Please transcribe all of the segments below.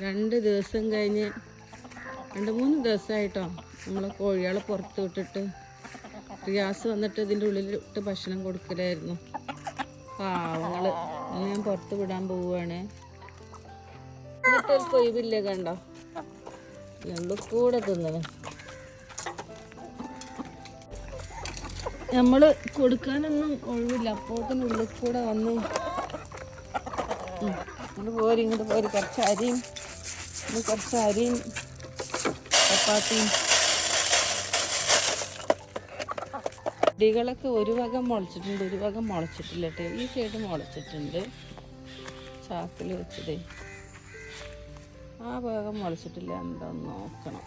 രണ്ട് ദിവസം കഴിഞ്ഞ് രണ്ട് മൂന്ന് ദിവസമായിട്ടോ നമ്മൾ കോഴികളെ പുറത്ത് വിട്ടിട്ട്. റിയാസ് വന്നിട്ട് ഇതിന്റെ ഉള്ളിലിട്ട് ഭക്ഷണം കൊടുക്കലായിരുന്നു. പാവങ്ങൾ ഇന്ന് ഞാൻ പുറത്ത് വിടാൻ പോവുകയാണ്. എന്നിട്ട് കൊയ്വില്ല കണ്ടോ? ഞങ്ങൾ കൂടെ തിന്നത് നമ്മൾ കൊടുക്കാനൊന്നും ഒഴിവില്ല. അപ്പോഴത്തെ ഉള്ളിൽ കൂടെ വന്ന്. ഇങ്ങോട്ട് പോരി ഇങ്ങോട്ട് പോരി. കുറച്ച് അരിയും ഇത് കുറച്ച് അരിയും ചപ്പാത്തിയും ചെടികളൊക്കെ ഒരു വക മുളച്ചിട്ടുണ്ട് ഒരു വക മുളച്ചിട്ടില്ല കേട്ടോ. ഈ സൈഡ് മുളച്ചിട്ടുണ്ട്. ചാക്കിൽ വെച്ചതേ. ആ ഭാഗം മുളച്ചിട്ടില്ല എന്താന്ന് നോക്കണം.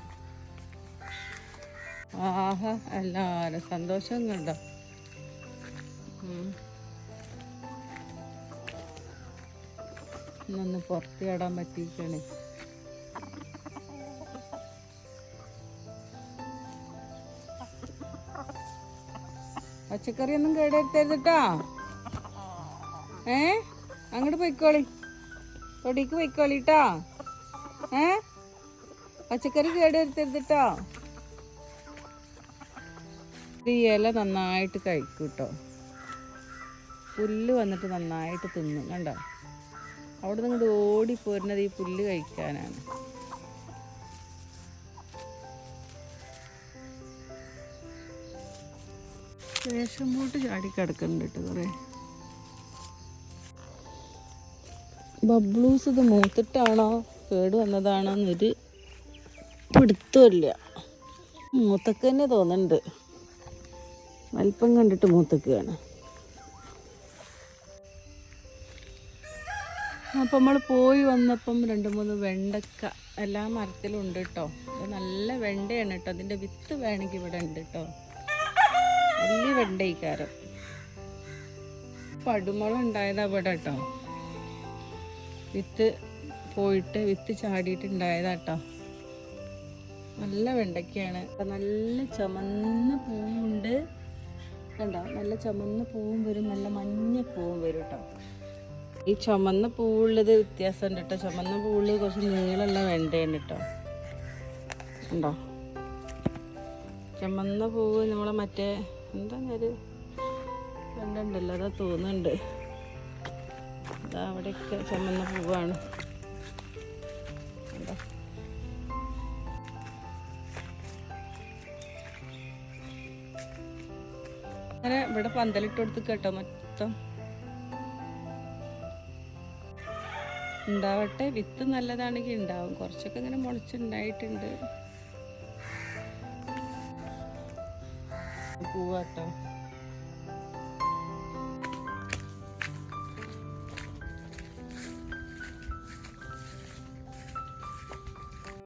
ആഹാ എല്ലാവരും സന്തോഷം കണ്ടോ. ഇന്നൊന്ന് പുറത്തിടാൻ പറ്റിയിരിക്കണേ പച്ചക്കറി ഒന്നും കേടെടുത്തരുതട്ടാ ഏ? അങ്ങോട്ട് പൊയ്ക്കോളി. തൊടിക്ക് പൊയ്ക്കോളിട്ടോ ഏ? പച്ചക്കറി കേടെടുത്തരുതട്ടോ ഈ ഇല നന്നായിട്ട് കഴിക്കും കേട്ടോ പുല്ല് വന്നിട്ട് നന്നായിട്ട് തിന്നും കണ്ടോ? അവിടെ നിന്ന് ഓടിപ്പോരുന്നത് ഈ പുല്ല് കഴിക്കാനാണ്. റേഷൻ ബോട്ട് ചാടി കിടക്കുന്നുണ്ട് കേട്ടോ കുറേ. ബബ്ലൂസ് ഇത് മൂത്തിട്ടാണോ? കേട് വന്നതാണോ എന്നൊരു പിടുത്തമില്ല മൂത്തക്ക് തന്നെ തോന്നുന്നുണ്ട്. വലിപ്പം കണ്ടിട്ട് മൂത്തക്കുകയാണ് അപ്പം നമ്മൾ പോയി വന്നപ്പം രണ്ട് മൂന്ന് വെണ്ടക്ക എല്ലാ മരത്തിലും ഉണ്ട് കേട്ടോ നല്ല വെണ്ടയാണ് കേട്ടോ. അതിന്റെ വിത്ത് വേണമെങ്കിൽ ഇവിടെ ഉണ്ട് കേട്ടോ. വലിയ വെണ്ടയിക്കാരം പടുമുളക് ഉണ്ടായതാ ഇവിടെ കേട്ടോ. വിത്ത് പോയിട്ട് വിത്ത് ചാടിയിട്ട് ഉണ്ടായതാ കേട്ടോ. നല്ല വെണ്ടയ്ക്കാണ്. നല്ല ചുമന്ന പൂവുണ്ട്. കണ്ടോ? നല്ല ചുമന്ന പൂവും വരും. നല്ല മഞ്ഞ പൂവും വരും കേട്ടോ. ഈ ചുമന്ന പൂവുള്ളത് വ്യത്യാസമുണ്ട് കേട്ടോ. ചുമന്ന പൂവുള്ളത് കുറച്ച് നീളമുള്ള വെണ്ടയാണ് കേട്ടോ. ഉണ്ടോ ചുമന്ന പൂവ് നമ്മളെ മറ്റേ എന്താ ഒരു വെണ്ട അതാ തോന്നുന്നുണ്ട്. അതാ അവിടെയൊക്കെ ചുമന്ന പൂവാണ്. അങ്ങനെ ഇവിടെ പന്തലിട്ട് കൊടുത്ത് കേട്ടോ മൊത്തം. ഉണ്ടാവട്ടെ വിത്ത് നല്ലതാണെങ്കിൽ ഉണ്ടാവും. കുറച്ചൊക്കെ ഇങ്ങനെ മുളച്ചുണ്ടായിട്ടുണ്ട്. Кулата.